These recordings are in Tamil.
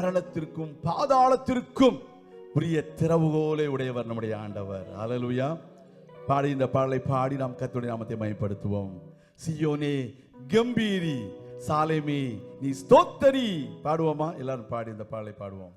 மரணத்திற்கும் பாதாளத்திற்கும் உரிய திறவுகோலை உடையவர் நம்முடைய ஆண்டவர். அலலுயா பாடி இந்த பாடலை பாடி நாம் கத்துடைய நாமத்தை மயப்படுத்துவோம் சியோனே கம்பீரி சாலைமே நீ ஸ்தோத்தரி. பாடுவோமா? எல்லாரும் பாடி இந்த பாடலை பாடுவோம்.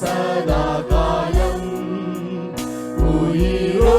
சதாகாலம் உயிரோ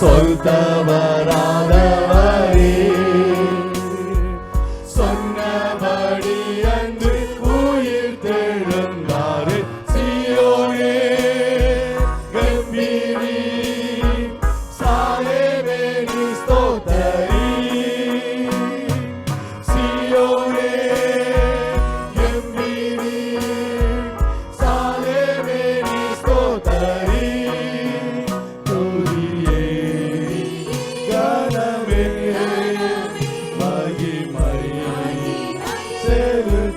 そう。歌は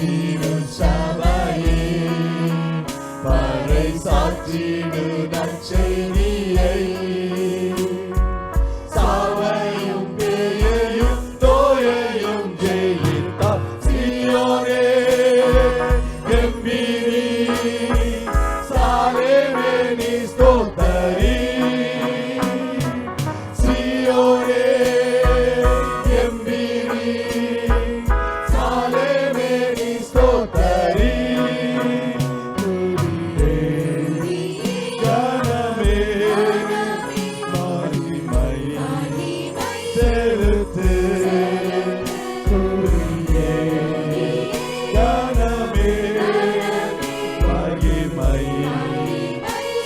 이루사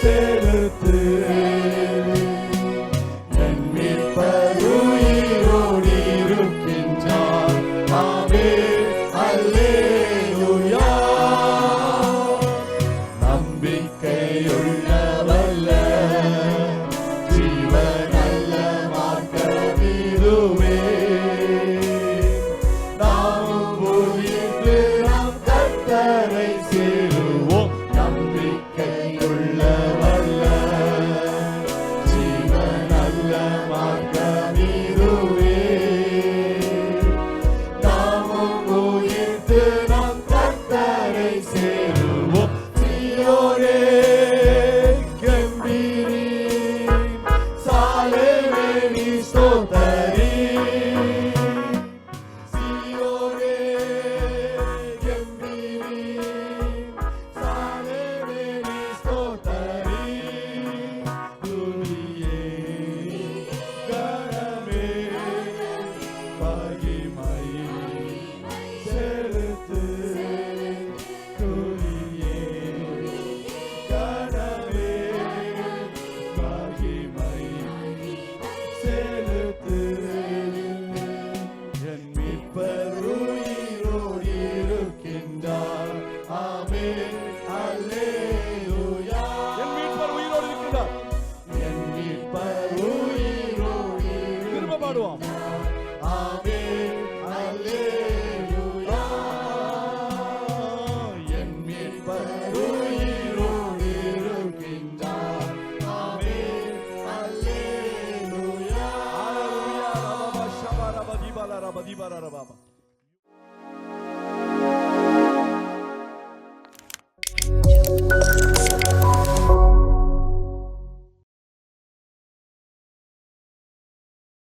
fait. Hare